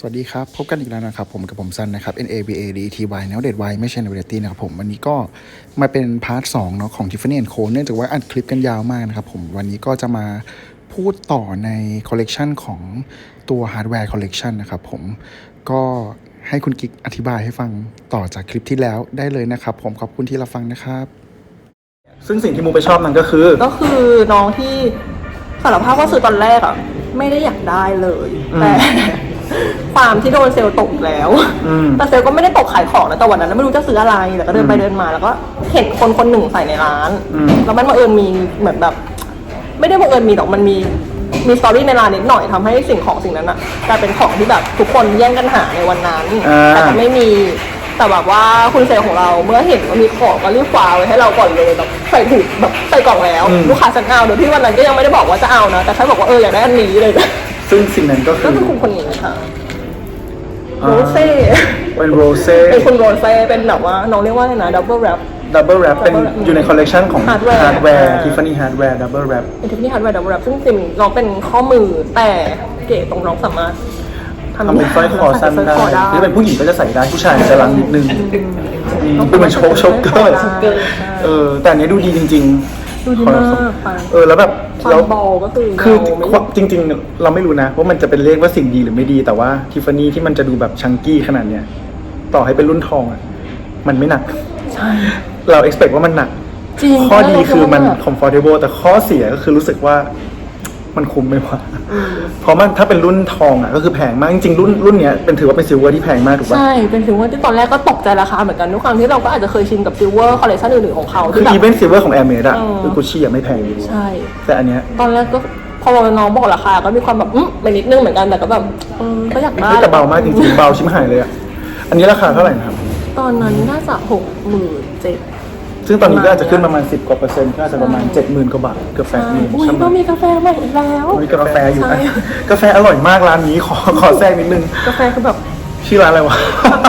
สวัสดีครับ พบกันอีกแล้วนะครับ ผมกับผมซันนะครับ N A B A D E T Y แนวเด็ด Y ไม่ใช่ n a v i g a t y นะครับผมวันนี้ก็มาเป็นพาร์ท2เนาะของ Tiffany Co เนื่องจากว่าอัดคลิปกันยาวมากนะครับผมวันนี้ก็จะมาพูดต่อในคอลเลกชันของตัวฮาร์ดแวร์คอลเลกชันนะครับผมก็ให้คุณกิ๊กอธิบายให้ฟังต่อจากคลิปที่แล้วได้เลยนะครับ ผมขอบคุณที่รับฟังนะครับ ซึ่งสิ่งที่มูไปชอบนั้นก็คือ ก็คือน้องที่สารภาพว่าซื้อตอนแรกอะไม่ได้อยากได้เลยอืมแต่ ความที่โดนเซลล์ตกแล้ว อืม แต่เซลล์ก็ไม่ได้ตกขายของนะแต่วันนั้นไม่รู้จะซื้ออะไรแต่ก็เดินไปอืมเดินมาแล้วก็เห็นคนคนหนึ่งใส่ในร้านอืม แล้วมันบังเอิญมีเหมือนแบบ ไม่ได้บังเอิญมีหรอกมันมีมีสตอรี่ในร้านนิดหน่อยทำให้สิ่งของสิ่งนั้นอะกลายเป็นของที่แบบทุกคนแย่งกันหาในวันนั้นอ่า แต่ก็ไม่มีแต่แบบว่าคุณเซลล์ของเราเมื่อเห็นว่ามีของก็รีบคว้าไว้ให้เราก่อนเลยแบบใส่ถุงแบบใส่กล่องแล้ว อืม ลูกค้าฉันเอาโดยที่วันนั้นก็ยังไม่ได้บอกว่าจะเอานะแต่แค่บอกว่าเอออยากได้อันนี้เลย ซึ่งสิ่งนั้นก็คืก็อคือคุณคนนี้ค่ะโรอ่าเซ่เป็นโรเซ่ เป็นคุณโรเซ่เป็นแบบว่าน้องเรียกว่าอะไรนะดับเบิลแรป ดับเบิลแรปเป็น Double wrap อยู่ในคอลเลกชันของ Hardware ฮาร์ดแวร์อ่า ทิฟฟานี่ฮาร์ดแวร์ดับเบิลแรปเป็นทิฟนี่ฮาร์ดแวร์ดับเบิลแรปซึ่งจริงๆน้องเป็นข้อมือแต่เก๋ตรงน้องสามารถทำเป็นสร้อยคอสั้นใส่ได้สร้อยคอได้ หรือเป็นผู้หญิงก็จะใส่ได้ผู้ชายจะลังนิดนึงอืมเป็นเหมือนโชว์โชว์เกอร์โชว์เกอร์ ใช่ เออแต่อันนี้ดูดีจริงๆดูดีมากไปเออแล้วแบบ ความแล้วเบาก็คือคือเบาไม่ความจริง ๆ เราไม่รู้นะว่ามันจะเป็นเลขว่าสิ่งดีหรือไม่ดี แต่ว่าทิฟฟานี่ที่มันจะดูแบบชังกี้ขนาดเนี้ยต่อให้เป็นรุ่นทองอะมันไม่หนักใช่เรา expect ว่ามันหนักจริงข้อดีคือมันแล้วเราก็ comfortable แต่ข้อเสียก็คือรู้สึกว่า มันคุ้มไหมวะเพราะมันถ้าเป็นรุ่นทองอะก็คือแพงมากจริงๆรุ่นรุ่นเนี้ยเป็นถือว่าเป็นซิลเวอร์ที่แพงมากถูกปะใช่ เป็นซิลเวอร์ที่ตอนแรกก็ตกใจราคาเหมือนกันด้วยความที่เราก็อาจจะเคยชินกับซิลเวอร์คอลเลคชันอื่นๆของเขาคือที่แบบอีเวนต์ซิลเวอร์ของ Air m a d อะเออคือกุชชี่อะไม่แพงใช่แต่อันเนี้ยตอนแรกก็พอน้องบอกราคาก็มีความแบบอืมไปนิดนึงเหมือนกันแต่ก็แบบเออก็อยากได้เฮ้ยแต่เบามากจริงๆเบาชิมหายเลยอะอันนี้ราคาเท่าไหร่นะครับตอนนั้นน่าจะหกหมื่นเจ็ด ซึ่งตอนนี้ก็อาจจะขึ้นประมาณ 10 กว่าเปอร์เซ็นต์ก็อาจจะประมาณ 70,000กว่าบาทเกือบแปดหมื่นอุ้ยใช่ไหมก็มีกาแฟใหม่อีกแล้วมีกาแฟอยู่ใช่นะกาแฟอร่อยมากร้านนี้ขอขอแทรกนิดนึงกาแฟคือแบบชื่อร้านอะไรวะ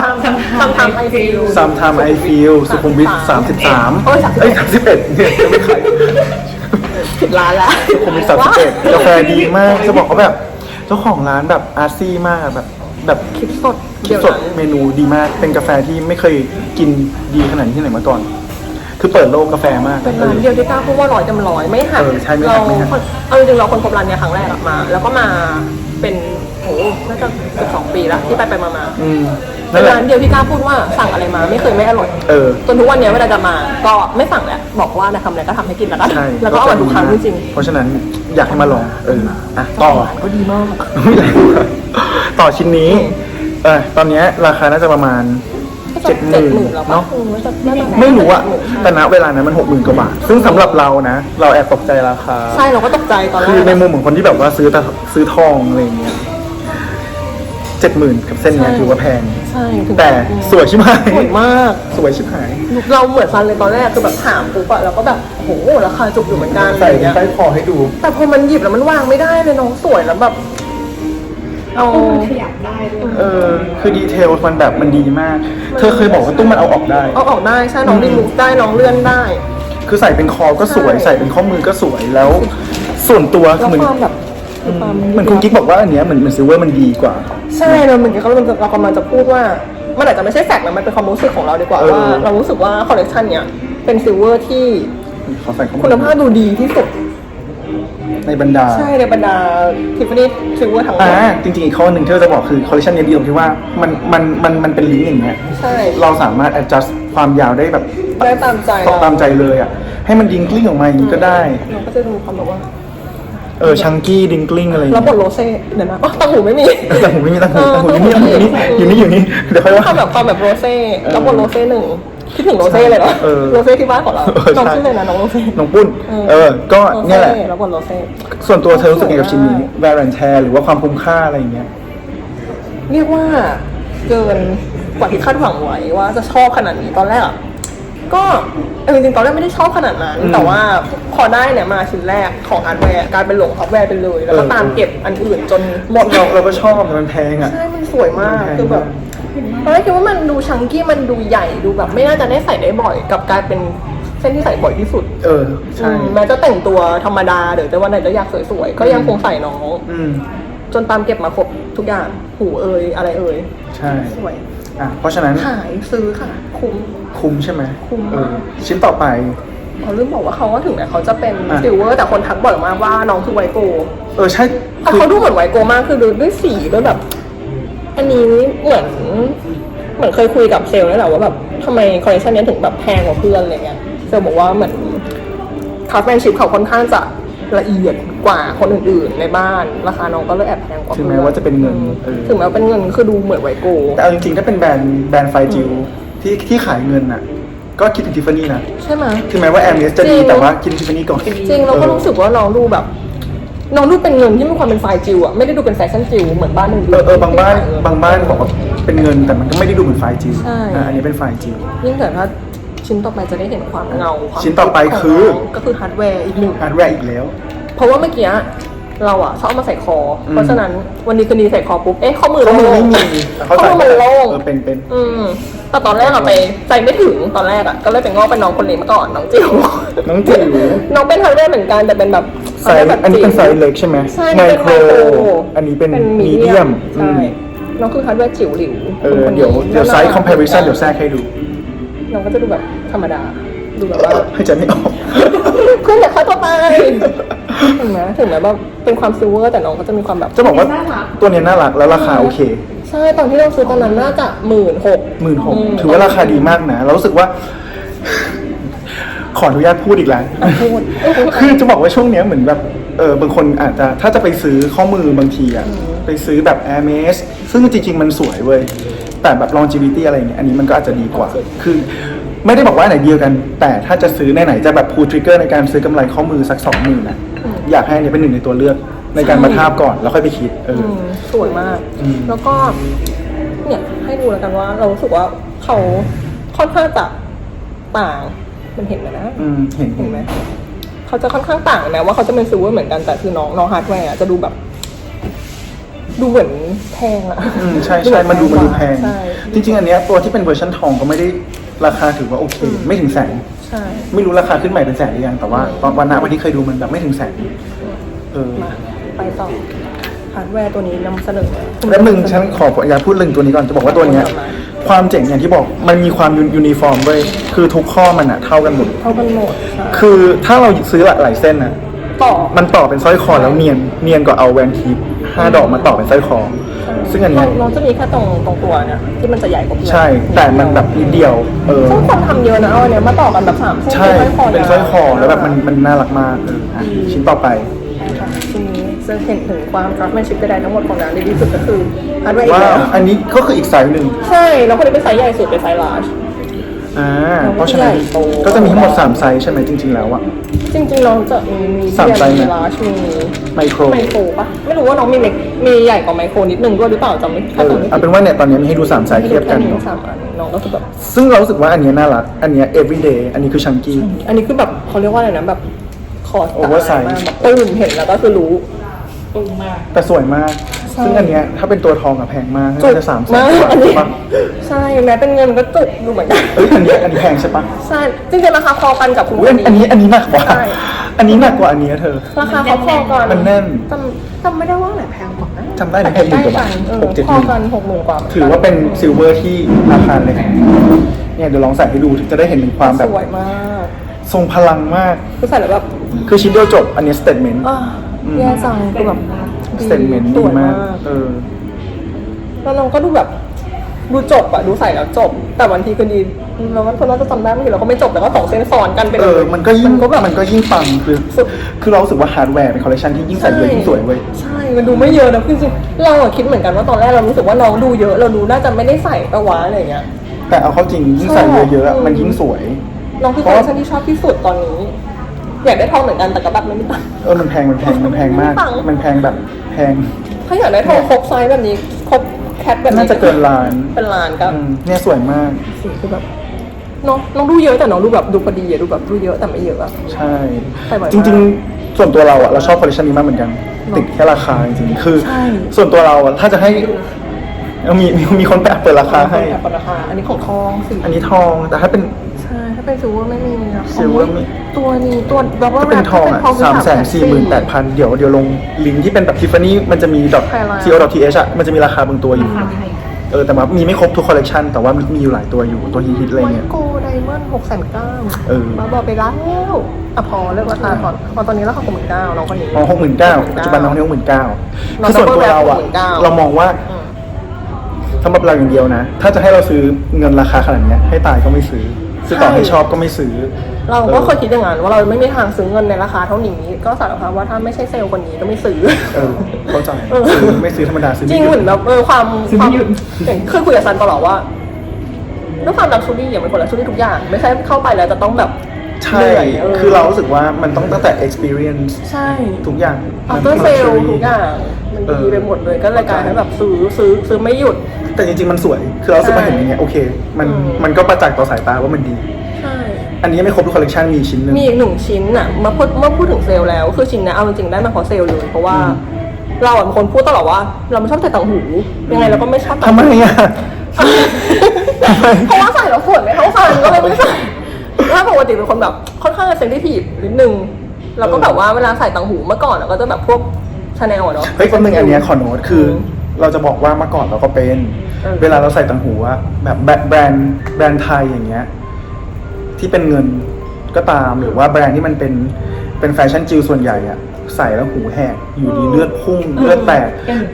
ทำทำทำทำไอฟิล Sometime I feel สุขุมวิท33โอ้ยเอ้ย31เนี่ยยังไม่ขายผิดร้านแล้วสุขุมวิท31กาแฟดีมากจะบอกว่าแบบ เจ้าของร้านแบบอาร์ซี่มากอะแบบแบบคิดสดคิดสดเมนูดีมาก เป็นกาแฟที่ไม่เคยกินดีขนาดนี้ที่ไหนมาก่อน คือเปิดโลกกาแฟมาก เป็นร้านเดียวที่กล้าพูดว่าร้อยจำร้อยไม่หักเออใช่ไม่หัเรากไม่หัก เอาจริงๆเราคนพบร้านเนี้ยครั้งแรกอะมา แล้วก็มาเป็นโหน่าจะเกือบสองปีแล้วที่ไปไปมามาอืมเป็นั่นนแหละร้านเดียวที่กล้าพูดว่าสั่งอะไรมา ไม่เคยไม่อร่อยเออ จนทุกวันเนี้ยเวลาจะมาก็ไม่สั่งแล้วบอกว่านะทำอะไรก็ทำให้กินแล้วกันใช่แล้วก็อร่อยทุกครั้งจริงเพราะฉะนั้นอยากให้มาลอง เอออะๆต่อ ก็ดีมาก ไม่ไรต่อชิ้นนี้ เออตอนเนี้ยราคาน่าจะประมาณ เจ็ดหมื่นแล้วเนาะน่าจะไม่รู้อะแต่ณเวลานั้นมันหกหมื่นกว่าบาท ซึ่งสำหรับเรานะ เราแอบตกใจราคา ใช่เราก็ตกใจตอนแรคือกในอะมุมของคนที่แบบว่าซื้อแต่ซื้อทองอะไรอย่างเงี้ยเจ็ดหมื่นกับเส้นเนี้ยใช่ถือว่าแพง ใช่ถึงแต่สวยชิบหาย สวยมาก สวยชิบหาย เราเหมือนซันเลยตอนแรกคือแบบถามปุ๊บอะเราก็แบบโหราคาจุกอยู่เหมือนกันใส่อะไรเงี้ยใต้คอให้ดู แต่พอมันหยิบแล้วมันวางไม่ได้เลยน้องสวยแล้วแบบ เอาเออคือดีเทลมันแบบมันดีมาก เธอเคยบอกว่าตุ้มมันเอาออกได้ เอาออกได้ใช่น้องอืมดิลุกได้น้องเลื่อนได้ คือใส่เป็นคอก็สวยใช่ใส่เป็นข้อมือก็สวยแล้ว ส่วนตัวแล้วเหมือนความแบบความเหมือนคุณกิ๊กบอกว่าอันเนี้ยเหมือนเหมือนซิลเวอร์มันดีกว่า ใช่เราเหมือนกับเราเรากำลังจะพูดว่ามันอาจจะไม่ใช่แฟกต์นะมันเป็นความรู้สึกของเราดีกว่าเออ ว่าเรารู้สึกว่าคอลเลคชันเนี้ยเป็นซิลเวอร์ที่เขาใส่ข้อมืคุณภาพดูดีที่สุด ในบรรดา ใช่ในบรรดาทิฟฟานี่ซิลเวอร์ทั้งหมอ่าดจริงๆอีกข้อหนึ่งที่เราจะบอกคือคอลเลคชันนี้ดีตรงที่ว่ามันมันมันมันเป็นลิงก์อย่างเงี้ยใช่เราสามารถ adjust ความยาวได้แบบได้ตามใจตตามใจเลยอะให้มันดิงกลิ้งออกมาอย่างนี้ก็ได้ เราก็จะดูความแบบว่าเออชังกี้ดิงกลิ้งอะไรอย่างแล้วเงี้บยทโรเซ่เดี๋ยวนะอ๋อตังหูไม่มี แต่หูไม่มีตังหูเออตังหูอยู่นี่ตังหูอยู่นี่อยู่นี่อยู่นี่เดี๋ยวค่อยว่า ความแบบความแบบโรเซ่แล้วบทโรเซ่หนึ่ง คิดถึงโรเซ่เลยเหรอเออโรเซ่ที่บ้านของเราเออน้องใช่ ชื่ออะไรนะน้องโรเซ่ น้องปุ้น เออก็โรเนี่ยแหละเซ่แล้วบทโรเซ่ ส่วนตัวเธอรู้สึกไงกับชิ้นนี้ wear and tear หรือว่าความคุ้มค่าอะไรอย่างเงี้ย เรียกว่าเกินกว่าที่คาดหวังไว้ว่าจะชอบขนาดนี้ตอนแรกอะก็เอาจริงๆตอนแรกไม่ได้ชอบขนาดนั้น อืมแต่ว่าพอได้เนี่ยมาชิ้นแรกของฮาร์ดแวร์กลายเป็นหลงฮาร์ดแวร์ไปเลย แล้วก็เออ ตามเก็บอันอื่นจนหมดเราเราก็ชอบแต่มันแพงอะ ใช่มันสวยมากแพงคือแบบ ตอนแรกคิดว่ามันดูชังกี้มันดูใหญ่ดูแบบ ไม่น่าจะได้ใส่ได้บ่อยกลับกลายเป็นเส้นที่ใส่บ่อยที่สุดเออ ใช่ อืมแม้จะแต่งตัวธรรมดาหรือแต่วันไหนจะอยากสวยๆก็ยังคงใส่น้อง อืม จนตามเก็บมาครบทุกอย่างหูเอ่ยอะไรเอ่ยใช่ สวยอะ เพราะฉะนั้นขายซื้อค่ะ คุ้ม คุ้มใช่ไหมคุ้มเอมากอชิ้นต่อไป เขาลืมบอกว่าเขาก็ถึงแม้เขาจะเป็นอะ ซิลเวอร์แต่คนทักบ่อยมากว่าน้องคือไวโกเออ ใช่แต่คือเขาดูเหมือนไวโกมากคือดูด้วยสีด้วยแบบ อันนี้เหมือนเหมือนเคยคุยกับเซลล์นี่แหละว่าแบบทำไมคอลเลคชันนี้ถึงแบบแพงกว่าเพื่อนอะไรเงี้ยเซลล์บอกว่าเหมือนคาร์แมนชิพเขาค่อนข้างจะละเอียดกว่าคนอื่นๆในบ้าน ราคาน้องก็เลยแอบแพงกว่าถึงเพื่อนแม้ว่าจะเป็นเงินเออถึงแม้ว่าเป็นเงินคือดูเหมือนไวโกแต่เอาจริงๆถ้าเป็นแบรนด์แบรนด์ไฟจิวที่ที่ขายเงินน่ะ ก็คิดถึงทิฟฟานี่นะ ใช่ไหมถึงแม้ว่าแอมเนสจะดีจริงแต่ว่ากินทิฟฟานี่ก่อนจริงเราก็รู้สึกว่าน้องดูแบบ น้องดูเป็นเงินที่มีความเป็นไฟล์จิวอะไม่ได้ดูเป็นแฟชั่นจิวเหมือนบ้านอื่นๆเออเออบางบ้านที่ขยเงิบางบ้านบอกว่าเป็นเงินแต่มันก็ไม่ได้ดูเหมือนไฟจิวใช่ อะอันนี้เป็นไฟจิว ยิ่งแต่ถ้าชิ้นต่อไปจะได้เห็นความเงาความชิ้นต่อไปคือ ขงน้งก็คือฮาร์ดแวร์อีกหนึ่ง ฮาร์ดแวร์อีกแล้ว เพราะว่าเมื่อกี้เราอะชอบเอามาใส่คออมเพราะฉะนั้นวันนี้คืนนี้ใส่คอปุ๊บ เอ๊ะข้อมือข้อมือโล่ไม่งมีแต่ข้อเข้าใจมือมันโล่งเออเป็นเป็น อืมแต่ตอนแรกอะไปใจไม่ถึงตอนแรกอะก็เลยไปงอกเป็นน้องคนเล็กมาก่อนน้องจิ๋วน้องจิ๋ว น้องเป็นฮาร์ดแวร์เหมือนกันแต่เป็นแบบ ไซส์แบบอันนี้เป็นไซจิ๋วส์เล็กใช่ไหมใช่ไมเป็นโคไมรโคร อันนี้เป็นเป็นมีมีเดีเดียยมมใช่น้องคือฮาร์ดแวร์จิ๋วหลิวเออคนนี้เดี๋ยวเดี๋ยวไซส์น่ารัก comparison เดี๋ยวแทรกให้ดู น้องก็จะดูแบบธรรมดา ดูแบบว่าให้ใจไม่ออกเพื่อนอยากฆ่าตัวตายถึงแม้ถึงแม้ว่าเป็นความซิลเวอร์แต่น้องก็จะมีความแบบจะบอกว่าตัวเนี้ยน่ารักแล้วราคาโอเค ใช่ตอนที่เราซื้อตอนนั้นน่าจะหมื่นหกหมื่นหกถือว่าราคาดีมากนะ เรารู้สึกว่า ขออนุญาตพูดอีกแล้ว พูดเอ้ยคือจะบอกว่าช่วงเนี้ยเหมือนแบบเออบางคนอาจจะถ้าจะไปซื้อข้อมือบางทีอะไปซื้อแบบ Air m a s ซึ่งจริง ๆ มันสวยเว้ย แต่แบบ longevity อะไรเงี้ยอันนี้มันก็อาจจะดีกว่า คือไม่ได้บอกว่าอันไหนเดียวกัน แต่ถ้าจะซื้อในไหนๆจะแบบ pull trigger ในการซื้อกำไรข้อมือสักสองหมื่นนะอยากให้อันนี้เป็นหนึ่งในตัวเลือกในการมาทาบก่อนแล้วค่อยไปคิดเอออืมสวยมากอืมแล้วก็เนี่ยให้ดูแล้วกันว่า เรารู้สึกว่าเขาค่อนข้างจะต่าง มันเห็นไหมนะอืมเห็นเห็นไหมเขาจะค่อนข้างต่างแม้ว่าเขาจะเป็นซิลเวอร์เหมือนกันแต่คือน้องน้องฮาร์ดแวร์อะจะดูแบบ ดูเหมือนแพงอะอืมใช่ใช่มันดูมันดูแพง ใช่จริง ๆ อันเนี้ยตัวที่เป็นเวอร์ชันทองก็ไม่ได้ราคาถือว่าโอเค ไม่ถึงแสน ใช่ ไม่รู้ราคาขึ้นใหม่เป็นแสนหรือยังแต่ว่าตอนวันนั้นวันที่เคยดูมันแบบไม่ถึงแสนเออ มาไปต่อ ฮาร์ดแวร์ตัวนี้นำเสนอแล้วหนึ่งฉันขออนุญาตพูดเรื่องตัวนี้ก่อนจะบอกว่าตัวเนี้ยความเจ๋งอย่างที่บอกมันมีความยูนิฟอร์มเว้ยคือทุกข้อมันอะเท่ากันหมด เท่ากันหมดใช่คือถ้าเราซื้อหลายๆเส้นอะต่อมันต่อเป็นสร้อยคอแล้วเนียนเนียนกว่าเอาแหวนทิพย์ห้าดอกมาต่อเป็นสร้อยคอ ซึ่งอันเนี้ยน้องจะมีแค่ตรงตรงตัวเนี่ยที่มันจะใหญ่กว่าเพื่อนใช่ แต่มันแบบนิดเดียวเออซึ่งคนทำเยอะนะเอาอันเนี้ยมาต่อกันแบบสามเส้นใช่เป็นสร้อยคอแล้วแบบมันนมันน่ารักมากเอออะชิ้นต่อไป ทีนี้จะเห็นถึงความ craftsmanship ใดๆทั้งหมดของร้านดีที่สุดก็คือฮาร์ดแวร์อีกว่าแล้วอันนี้ก็คืออีกไซส์หนึ่งใช่แล้วคนนี้เป็นไซส์ใหญ่สุดเป็นไซส์ large อ่าน้องเพราะฉะนั้นใหญ่โตก็จะมีทั้งหมด 3 ไซส์ใช่ไหมจริง ๆ แล้วอะ จริงๆน้องจะมีมีสามไซส์มี นะ large มีไมโครไมโครปะไม่รู้ว่าน้องมีเล็กมีใหญ่กว่าไมโครนิดนึงด้วยหรือเปล่าจำไม่เอถ้าอจำไม่เอาผิดเป็นว่าเนี่ยตอนนี้มีให้ดู3ไซส์เทียบกันมีเนาะสามอันน้องก็คือแบบ ซึ่งเรารู้สึกว่าอันเนี้ยน่ารัก อันเนี้ย everyday อันนี้คือชังกี้ อันนี้คือแบบเขาเรียกว่าอะไรนะแบบ คอร์ส Oversize มากแบบตุ้มเห็นแล้วก็คือรู้แต่สวยมาก ใช่ ซึ่งอันเนี้ยถ้าเป็นตัวทองอะแพงมากจุน่ากจะสามแสนมากกว่าอันนี้ใช่ปะใช่แม้เป็นเงินก็จุกดูเหมือนกันเอ้ยอันนี้อันนี้แพงใช่ปะใช่จริงๆราคาพอกันกับคุณอุ้ยอันอันนี้อันนี้หนักกว่า ใช่อันนี้หนักกว่าอันเนี้ยเธอ ราคาเขาพอกันมันแน่น จำจำไม่ได้ว่าไหนแพงกว่านะจำได้นะแต่หกหมื่ใกล้นกว่ากับนเออหกเจ็ดพหอมื่นกันหกหมื่นกว่าหมืนกัน ถือว่าเป็นซิลเวอร์ที่ราคาเลยเนี่ยเดี๋ยวลองใส่ให้ดูจะได้เห็นถึงความแบบสวยมากทรงพลังมาก คือใส่แล้วแบบ คือชิ้นเดียวจบ อันนี้สเตทเมนต์อะแย่จังคือแบบสเตทเมนต์สดีวยมากเออ แล้วน้องก็ดูแบบดูจบอะดูใส่แล้วจบ แต่วันทีคืนดีเราก็คนเราจะจำได้ไม่กี่เราก็ไม่จบแต่ก็สองเส้นซ้อนกันไปเอเลอย มันก็ยิ่งก็แบบมันก็ยิ่งปังคือ สุด คือเรารู้สึกว่าฮาร์ดแวร์เป็นคอลเลคชันที่ยิ่งใส่เยอะยิ่งสวยเว้ย ใช่ มันดูไม่เยอะนะคือจริงๆเราอะคิดเหมือนกันว่าตอนแรกเรารู้สึกว่าน้องดูเยอะ เราดูน่าจะไม่ได้ใส่ปะวะอะไรเงี้ย แต่เอาเข้าจริงยิ่งใส่เยอะๆอะมันยิ่งสวย น้องคือคอลเลคชันที่ชอบที่สุดตอนนี้ อยากได้ทองเหมือนกันแต่ก็แบบไม่มีตังค์ เออมันแพงมันแพงมันแพงมาก ปัง มันแพงแบบแพง ถ้าอยากได้ทองครบไซส์แบบนี้ครบแคทแบบนี้น่าจะเกินล้านเป็นล้านก็อืมเนี่ยสวยมาก สีคือแบบน้องน้องดูเยอะแต่น้องดูแบบดูพอดีอะดูแบบดูเยอะแต่ไม่เยอะอะ ใช่ใส่บ่อยมากจริงๆ ส่วนตัวเราอะเราชอบคอลเลคชันนี้มากเหมือนกัน ติดแค่ราคาจริงๆ คือ ใช่ ส่วนตัวเราอะถ้าจะให้มีมีมีคนแปะเปิดราคาให้แอบเปิดราคาอันนี้ของทองสีอันนี้ทองแต่ถ้าเป็นใช่ถ้า เป็นเป็นซิลเวอร์ไม่มีนะ Silver มีตัวนี้ตัวดับเบิลก็เป็นทองอะสามแสนสี่หมื่นแปดพันเดี๋ยวเดี๋ยวลงลิงก์ที่เป็นแบบทิฟฟานี่มันจะมีดอก Highlight co th อะมันจะมีราคาบางตัวอยู่เออแต่ว่ามีไม่ครบทุกคอลเลกชันแต่ว่ามีอยู่หลายตัวอยู่ตัวฮิตๆอะไรไวเงี้ย โกไดมอนด์หกแสนเก้าเออ มาบอกไปแล้วอะพอเลือกราคาก่อนพอตอนนี้ราคาหกหมื่นเก้าน้องคนนี้ อ๋อหกหมื่นเก้าปัจจุบันน้องนี่หกหมื่นเก้าน้องคือส่วนตัวเราอะ 69,000 เรามองว่าอืม สำหรับเราอย่างเดียวนะ ถ้าจะให้เราซื้อเงินราคาขนาดเนี้ยให้ตายก็ไม่ซื้อ ซื้อต่อให้ชอบก็ไม่ซื้อ เราก็เคยคิดอย่างนั้นว่าเราไม่มีทางซื้อเงินในราคาเท่านี้ ก็สารภาพว่าถ้าไม่ใช่เซลล์คนนี้ก็ไม่ซื้อเออเข้าใจเออซื้อไม่ซื้อธรรมดาซื้อจไม่ริงหยุเหมืดอนแบบเออความความอย่างเคยคุยกับซันตลอดว่าด้วยความลักชูรี่อย่างเป็นคนลักชูรี่ทุกอย่าง ไม่ใช่เข้าไปแล้วจะต้องแบบใช่เหนื่อยคือเรารู้สึกว่ามันต้องตั้งแต่ experience ใช่ทุกอย่างอัลเตอร์เซล luxury ทุกอย่าง มันดีเออไปหมดเลยก็เลยกลายเป็นแบบซื้อซื้อซื้อไม่หยุด แต่จริงๆมันสวย คือเรารู้สึกมาเห็นอย่างเงี้ยโอเค มันอืม มันก็ประจักษ์ต่อสายตาว่ามันดี ใช่ อันนี้ยังไม่ครบทุกคอลเลกชันมีชิ้นหนึงมีอีกหนึ่งชิ้นอะเมื่อพูดเมื่อพูดถึงเซลล์แล้ว คือชิ้นเนี้ยเอาจริงๆได้มาเพราะเซลล์เลยเพราะว่า อืม เราอะเป็นคนพูดตลอดว่า เราไม่ชอบใส่ต่างหูยังไงเราก็ไม่ชอบทำไมอะ เพราะว่าใส่แล้วสวยไม่เท่ากันก็เลยไม่ใส่ถ้าปกติเป็นคนแบบค่อนข้างเซนซิทีฟนิดนึงแล้วก็แบบว่าเวลาใส่ต่างหูเมื่อก่อนอะก็จะแบบพวกชาแนลอะเนาะ เฮ้ยคนหนึ่งอันเนี้ยขอโน้ตคือ เราจะบอกว่าเมื่อก่อนเราก็เป็น เออ เวลาเราใส่ต่างหูอะแบบแบแบรนด์แบรนด์ไทยอย่างเงี้ย ที่เป็นเงินก็ตามหรือว่าแบรนด์ที่มันเป็นเป็นแฟชั่นจิวส่วนใหญ่อะใส่แล้วหูแหกอยู่ดีเลือดพุ่งเลือดแตก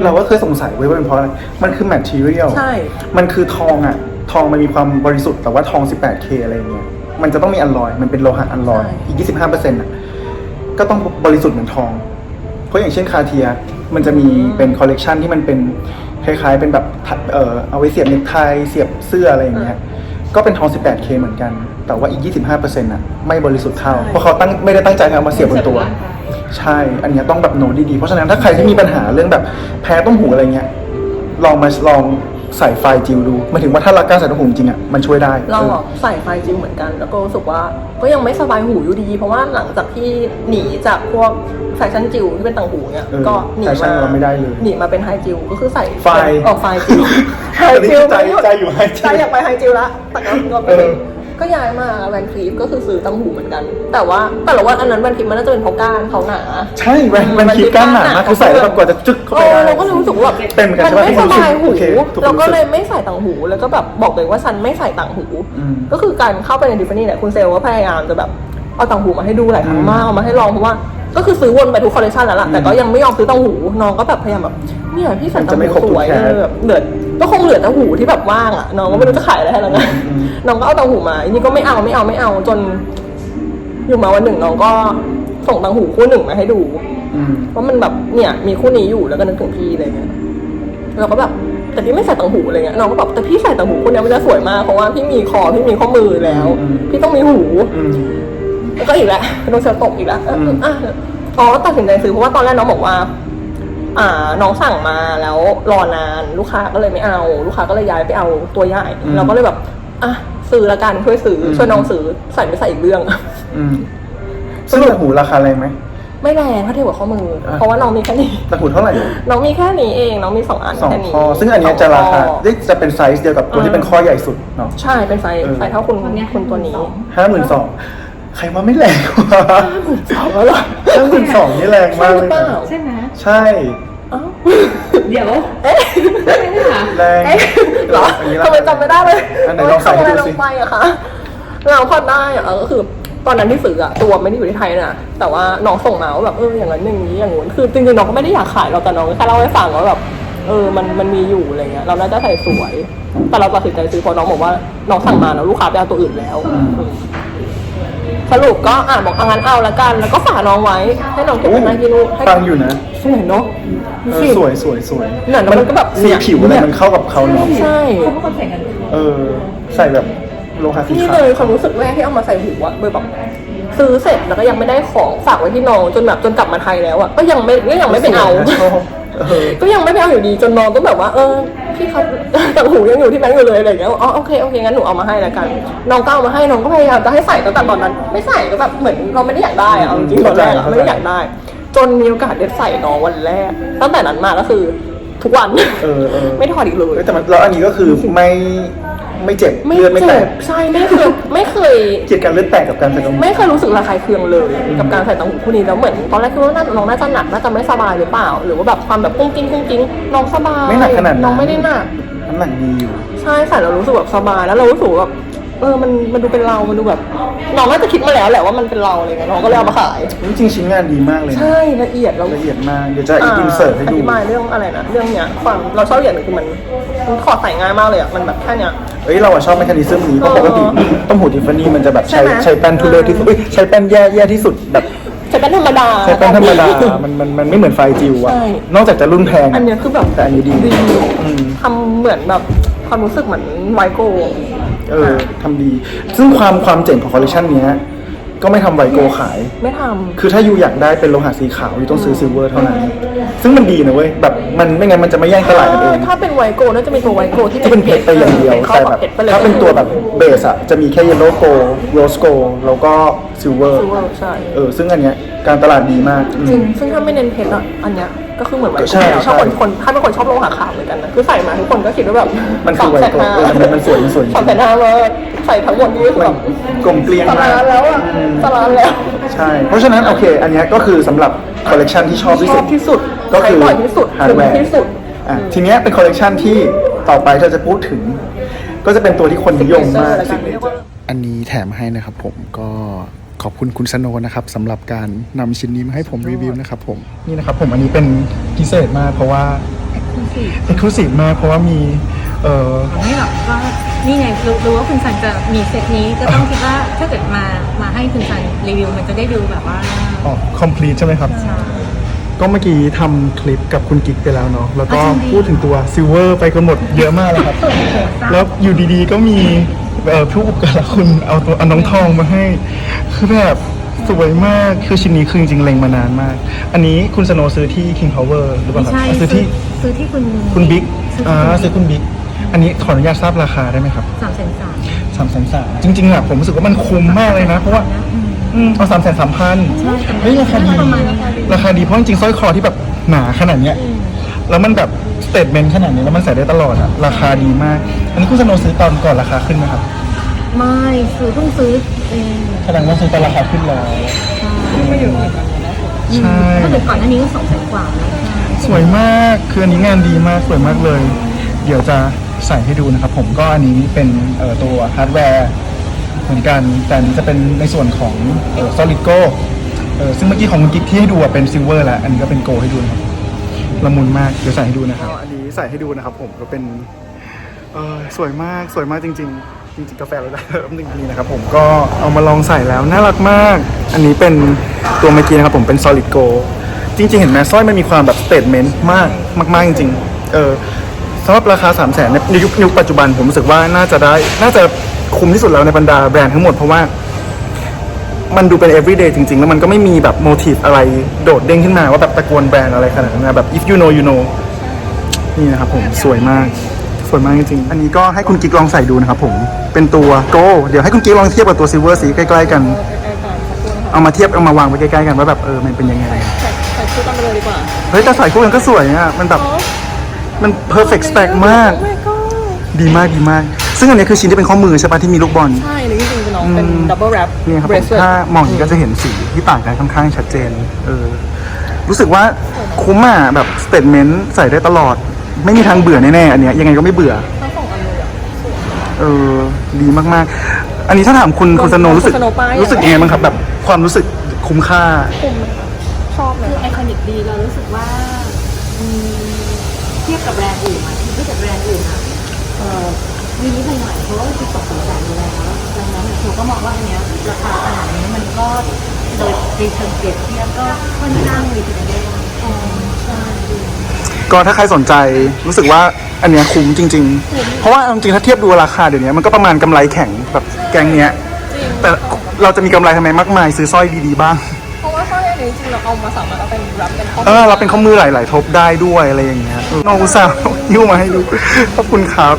เราก็เคยสงสัยไว้ว่าเป็นเพราะอะไร มันคือแมทเทียล ใช่ มันคือทองอะทองมันมีความบริสุทธิ์แต่ว่าทอง 18K อะไรเงี้ย มันจะต้องมีอัลลอย มันเป็นโลหะอัลลอย ใช่ อีก 25%อะก็ต้องบริสุทธิ์เหมือนทอง เพราะอย่างเช่นคาเทีย มันจะมีเป็นคอลเลกชันที่มันเป็นคล้ายๆ เป็นแบบถัดเออเอาไว้เสียบเนคไทเสียบเสื้ออะไรอย่างเงี้ยก็เป็นทอง 18K เหมือนกัน แต่ว่าอีก 25%อะไม่บริสุทธิ์เท่า เพราะเขาตั้งไม่ได้ตั้งใจเอามาเสียบบนตัว ใช่ อันเนี้ยต้องแบบโน้ตดีๆ เพราะฉะนั้นถ้าใครที่มีปัญหาเรื่องแบบแพ้ต้มหูอะไรเงี้ยลองมาลอง ใส่ไฟจิวดูหมายถึงว่าถ้ารักการใส่ต้มหูจริงๆอะมันช่วยได้เราอออะใส่ไฟจริงเหมือนกัน แล้วก็รู้สึกว่าก็ยังไม่สบายหูอยู่ดี เพราะว่าหลังจากที่หนีจากพวกแฟชั่นจิวที่เป็นต่างหูเนี่ยเออก็หนีแฟชั่มานเราไม่ได้เลยหนีมาเป็นไฮจิวก็คือใส่ไฟออกไฟจิวไฮตอนนี้จิวใจใจอยู่ไฮจิวใจอยากไปไฮจิวละแต่ก็ก็ไม่เอได้อ ก็ย้ายมาแวนคลีฟก็คือซื้อต่างหูเหมือนกัน แต่ว่าแต่ละว่าอันนั้นแวนคลีฟมันน่าจะเป็นเพราะก้านเขาหนาใช่แวนแวนคลิปก้านหนามากคือใส่แล้วแบบกว่าจะจึ๊กเข้าเอไปอได้เราก็เลยรู้สึกว่าแบบเป็นเหมือนกันมันใช่ปะไม่สบายหูโอเคทุกคนเราก็รู้สึกเลยไม่ใส่ต่างหูแล้วก็แบบบอกเลยว่าฉันไม่ใส่ต่างหูอืมก็คือการเข้าไปในดิฟฟานี่เนี่ยคุณเซลก็พยายามจะแบบเอาต่างหูมาให้ดูหลายครั้งมากเอามาให้ลองเพราะว่าก็คือซื้อวนไปทุกคอลเลคชันแล้วล่ะแต่ก็ยังไม่ยอมซื้อต่างหูน้องก็แบบพยายามแบบเนี่ยพี่ใส่ต่างมันจะไม่ครหูบสวยทุกแคเอสอแบบเหลือ ก็คงเหลือแต่หูที่แบบว่างอะน้องก็ไม่รู้จะขายอะไรให้แล้วนะน้องก็เอาต่างหูมาอันนี้ก็ไม่เอาไม่เอาไม่เอาจน อยู่มาวันหนึ่งน้องก็ส่งต่างหูคู่หนึ่งมาให้ดูอืมว่ามันแบบเนี่ย มีคู่นี้อยู่แล้วก็นึกถึงพี่อะไรเงี้ยเราก็แบบแต่พี่ไม่ใส่ต่างหูอะไรเงี้ยน้องก็บอกแต่พี่ใส่ต่างหูคู่เนี้ยมันจะสวยมากเพราะว่าพี่มีคอพี่มีข้อมือแล้วอืมพี่ต้องมีหูอืมแล้วก็อีกแล้วโดนเซลล์ตกอีกแล้วเอออืมอะอ๋อตัดสินใจซื้อเพราะว่าตอนแรกน้องบอกว่า อ่าน้องสั่งมาแล้วรอนานลูกค้าก็เลยไม่เอา ลูกค้าก็เลยย้ายไปเอาตัวใหญ่เราก็เลยแบบอะซื้อละกันช่วยซื้อช่วยน้องซื้อใส่ไม่ใส่อีกเรื่อง อืมซึ่งต่างหูราคาแรงไหม ไม่แรงถ้าเทียบกับข้อมือ อะ เพราะว่าน้องมีแค่นี้ต่างหูเท่าไหร่น้องมีแค่นี้เอง น้องมีสองอันสองแค่นี้ข้อ ซึ่งอันเนี้ยจะราคาสองข้อเอ๊ะจะเป็นไซส์เดียวกับตัวที่เป็นข้อใหญ่สุดเนาะ ใช่เป็นไซส์เออ ไซส์เท่าคุณคุณตัวนี้ห้าหมื่นสองใครว่าไม่แรงวะสองแล้วเหรอห้าหมื่นสองนี่แรงมากเลยใช่หรือเปนะล่าใช่ไหม ใช่อ้าว เดี๋ยวเอ๊ะใช่ไหมคะแรงเอ๊ะเหรออันนี้ทำไมจำไม่ได้เลยอันไหนลองใส่ให้ทำอะไรดูลสิงไปอะคะเราพอได้อะเออก็คือตอนนั้นที่ซื้ออะตัวไม่ได้อยู่ที่ไทยนะแต่ว่าน้องส่งมาว่าแบบเอออย่างนั้นอย่างนี้อย่างงู้นคือจริงๆน้องก็ไม่ได้อยากขายเราแต่น้องแค่เล่าให้ฟังว่าแบบเออมันมันมีอยู่อะไรเงี้ยเราน่าจะใส่สวย แต่เราตัดสินใจซื้อเพราะน้องบอกว่าน้องสั่งมาแล้วลูกค้าไปเอาตัวอื่นแล้วอืมสรุปก็อะบอกเอางั้นเอาละกัน แล้วก็ฝากน้องไว้ให้น้องเก็บไว้ในที่นู่นให้ฟังอยู่นะสวยเนาะ เออสวยสวยสวยเนี่ยแล้วมันก็แบบสีเนี่ยผิวอะไรมันเข้ากับเขาเนาะใช่เขาเป็นคนใส่กันเออ ใส่แบบโลหะสีนี่ขาเลวยความรู้สึกแรกที่เอามาใส่หูอะเบอร์แบบซื้อเสร็จแล้วก็ยังไม่ได้ของฝากไว้ที่น้องจนแบบจนกลับมาไทยแล้วอะก็ยังไม่ก็ยังไม่ไปเอาชอบเออก็ยังไม่ไปเอาอยู่ดีจนน้องก็แบบว่า เออพี่ครับต่างหูยังอยู่ที่แบงค์อยู่เลยอะไรอย่างเงี้ยอ๋อโอเคโอเคงั้นหนูเอามาให้แล้วกัน น้องก็เอามาให้น้องก็พยายามจะให้ใส่ตั้งแต่ตอนนั้น ไม่ใส่ก็แบบเหมือนเราไม่ได้อยากได้อะเอาจริงๆตอนแรกอะไม่ได้อยากได้ จนมีโอกาสได้ใส่น้องวันแรก ตั้งแต่นั้นมาก็คือทุกวัน เออเออไม่ถอดอีกเลยเอ้ยแต่มันแล้วอันนี้ก็คือไม่ไม่เจ็บไม่เลือดไม่แตเจ็กบใช่ไม่เคยไม่เคย เกลียดการเลือดแตกกับการใส่ตรง ไม่เคยรู้สึกระคายเคืองเลยกับการใส่ตังหูคู่นี้แล้วเหมือนตอนแรกคิดว่าน่าน้องน่าจะหนักน่าจะไม่สบายหรือเปล่า หรือว่าแบบความแบบกุ้งกิ้งกุ้งกิ้งน้องสบายไม่หนักขนาดนั้นน้องไม่ได้หนักน้ำหนักดีอยู่ ใช่ใส่แล้วรู้สึกแบบสบายแล้วเรารู้สึกว่าแบบ เออมันมันดูเป็นเรา มันดูแบบน้องน่าจะคิดมาแล้วแหละว่ามันเป็นเราอะไรเงี้ยน้องก็เลยเอามาขาย จริงๆชิ้นงานดีมากเลยนะใช่ละเอียดเราละเอียดมาก เดี๋ยวจะอีกอินเสิร์ตให้อดูธิบายเรื่องอะไรนะเรื่องเนี้ยความเราชอบอย่างหนึงคือมันมันถอดใส่ง่ายมากเลยอะมันแบบแค่เนี้ย เอ้ยเราอะชอบแมคานิซึมนี้เพราะปกติเออต้มหูทิฟฟานี่มันจะแบบใช้ใช่ไหม ใช้แป้นทุเรศที่สุดเอ้ยใช้แป้นแย่แย่ที่สุดแบบใช้แป้นธรรมดา ใช้แป้นธรรมดามันมันมันไม่เหมือนไฟจิวอะใช่ นอกจากจะรุ่นแพง อันเนี้ยคือแบบแต่อันนี้ดีดีอืมทำเหมือนแบบความรู้สึกเหมือนไวโก้ เออทำดี ซึ่งความความเจ๋งของคอลเลคชันเนี้ย ก็ไม่ทำไวโกขาย ไม่ทำคือถ้ายูอยากได้เป็นโลหะสีขาวยูต้องซื้อซิลเวอร์เท่านั้น ซึ่งมันดีนะเว้ย แบบมันไม่งั้นมันจะไม่แย่งตลาดกันเองถ้าเป็นไวโก้น่าจะเป็นตัวไวโก้ที่ที่เป็นเพชรไปอย่างเดียวเข้าแต่กัแบบบเพชรไปเลยถ้าเป็นตัวแบบเบสอะจะมีแค่เยลโล่โกโรสโกแล้วก็ซิลเวอร์ซิลเวอร์ ใช่เออ ซึ่งอันเนี้ยการตลาดดีมากอืม จริงซึ่งถ้าไม่เน้นเพชรอะอันเนี้ยก็คือเหมือนไวใช่โก้ถ้าคนใช่คนถ้าเป็นคนชอบโลหะขาวเหมือนกันนะคือใส่มาทุกคนก็คิดว่าแบบมันคือไวโก้เออมันมันสวยมันสวยสองแสนห้ามาใส่ทั้งหมดนี่คือแบบกลมเกลียงตมาลากดแล้วอะตลาดแล้วใช่ เพราะฉะนั้นโอเค อันเนี้ยก็คือสำหรับคอลเลกชันที่ชอบที่ชสุอด บที่สุดก็คือใช้บ่อยที่สุดฮาร์ดแวร์คุ้มที่สุด อะทีเนี้ยเป็นคอลเลกชันที่ต่อไปเราจะพูดถึง ก็จะเป็นตัวที่คนนิยมมาก Signature แล้วกันเรียกว่าอันนี้แถมให้นะครับผมก็ขอบคุณคุณสโนว์นะครับสำหรับการนำชิ้นนี้มาให้ผมรีวิวนะครับผมนี่นะครับผมอันนี้เป็นพิเศษมากเพราะว่า เอกลูซีฟมากเพราะว่ามีเอ่อไม่หรอกก็นี่ไงรู้รู้ว่าคุณซันจะมีเซตนี้ก็ต้องคิดว่าถ้าเกิดมามาให้คุณซันรีวิวมันจะได้ดูแบบว่าอ๋อ complete ใช่ไหมครับ ก็เมื่อกี้ทำคลิปกับคุณกิ๊กไปแล้วเนาะแล้วก็อะจริงดิพูดถึงตัวซิลเวอร์ไปกันหมดเยอะมากเลยครับ แล้วอยู่ดีๆก็มีเอ่อผู้อุปการะคุณเอาตัวเอาน้องทองมาให้ คือแบบสวยมาก คือชิ้นนี้คือจริงๆเล็งมานานมาก อันนี้คุณสโนว์ซื้อที่ King Power หรือเปไม่ล่าครับใช่อะซื้อที่ซื้อที่คุณคุณบิ๊กซื้ออ่าที่ซื้อคุณบิ๊ก อันนี้ขออนุญาตทราบราคาได้ไหมครับสามแสนสามสามแสนสามจริงๆอะผมรู้สึกว่ามันคุ้มมากเลยนะ เพราะว่าอืมเอาสามแสนสามพันเฮ้ยราคาดีประมาณนี้ค่ะราคาดีเพราะจริงๆสร้อยคอที่แบบหนาขนาดเนี้ยแล้วมันแบบสเตทเมนต์ขนาดนี้แล้วมันใส่ได้ตลอดอะราคาดีมาก อันนี้คุณสโนว์ซื้อตอนก่อนราคาขึ้นไหมครับไม่ซื้อเพิ่งซื้อเองแสดงว่าซื้อตอนราคาขึ้นแล้วใช่ถ้าเกิดก่อนหน้านี้ก็สองแสนกว่าแล้วค่ะสวยมากคืออันนี้งานดีมากสวยมากเลย เดี๋ยวจะ ใส่ให้ดูนะครับ ผมก็อันนี้เป็นตัวฮาร์ดแวร์เหมือนกันแต่นี้จะเป็นในส่วนของ solid gold ซึ่งเมื่อกี้ของคุณกิ๊กที่ให้ดูเป็นซิลเวอร์แล้ว อันนี้ก็เป็นโกให้ดูนะครับละมุนมากเดี๋ยวใส่ให้ดูนะครับอันนี้ใส่ให้ดูนะครับ ผมก็เป็นสวยมากสวยมากจริง ๆจริงๆกาแฟเราได้แป๊บนึงนี่นะครับผมก็เอามาลองใส่แล้ว น่ารักมาก อันนี้เป็นตัวเมื่อกี้นะครับผมเป็น solid gold จริง ๆ เห็นไหมสร้อยมันมีความแบบ statement มากมากๆจริงๆเออ สำหรับราคา 3 0 0แสนในยุคยุคปัจจุบันผมรู้สึกว่าน่าจะได้ น่าจะคุ้มที่สุดแล้วในบรรดาแบรนด์ทั้งหมดเพราะว่า มันดูเป็น everyday จริง ๆ แล้วมันก็ไม่มีแบบโมทีฟอะไรโดดเด้งขึ้นมาว่าแบบตะโกนแบรนด์อะไรขนาดนั้นนะแบบ if you know you know นี่นะครับผมสวยมากสวยมากจริงๆ อันนี้ก็ให้คุณกิ๊กลองใส่ดูนะครับผม เป็นตัวโกเดี๋ยวให้คุณกิ๊กลองเทียบกับตัวซิลเวอร์สีใกล้ๆกัน เอามาเทียบเอามาวางไว้ใกล้ๆกันว่าแบบเออมันเป็นยังไง ใส่ใส่ชุดกันไปเลยดีกว่า เฮ้ยแต่ใส่คู่กันก็สวยอะมันแบบ มัน perfect stack มาก โอ้ my god ดีมากดีมาก ซึ่งอันนี้คือชิ้นที่เป็นข้อมือใช่ปะที่มีลูกบอล ใช่เลยจริงๆคือน้องเป็น double wrap เนี่ยครับผม bracelet ถ้ามองอย่างนี้ก็จะเห็นสีที่ต่างกันค่อนข้างชัดเจน เออ รู้สึกว่าคุ้มอะแบบสเตทเมนต์ใส่ได้ตลอด ไม่มีทางเบื่อแน่ๆอันเนี้ยยังไงก็ไม่เบื่อ ทั้งสองอันเลยอะเออ ดีมากๆ อันนี้ถ้าถามคุณคุณสโนว์รู้สึก คุณสโนว์ไปอะรู้สึกยังไงบ้างครับ แบบความรู้สึกคุ้มค่า คุ้มชอบเลยคือไอคอนิกดีเรารู้สึกว่าอืมเทียบกับแบรนด์อื่นอะที่กับแบรนด์อื่นอะเออมีนิดหน่อยเพราะว่ามันคือสองสามแสนอยู่แล้วดังนั้นเนี่ยเราก็มองว่าอันเนี้ยราคาขนาดนี้มันก็โดยในเชิงเปรียบเทียบก็ค่อนข้างมีประเด็นอ๋อใช่ก็ถ้าใครสนใจรู้สึกว่าอันเนี้ยคุ้มจริง ๆ เพราะว่าเอาจริงๆถ้าเทียบดูราคาเดี๋ยวนี้มันก็ประมาณกำไรแข่งแบบแกงเนี้ย แต่เราจะมีกำไรทำไมมากมายซื้อสร้อยดีๆบ้าง จริงๆเราเอามาสามารถเอาเป็นรับเป็นข้อเออเราเป็นข้อมือหลาย ๆ ทบได้ด้วยอะไรอย่างเงี้ยน้องอุตส่าห์ยิ้วมาให้ดูขอบคุณครับ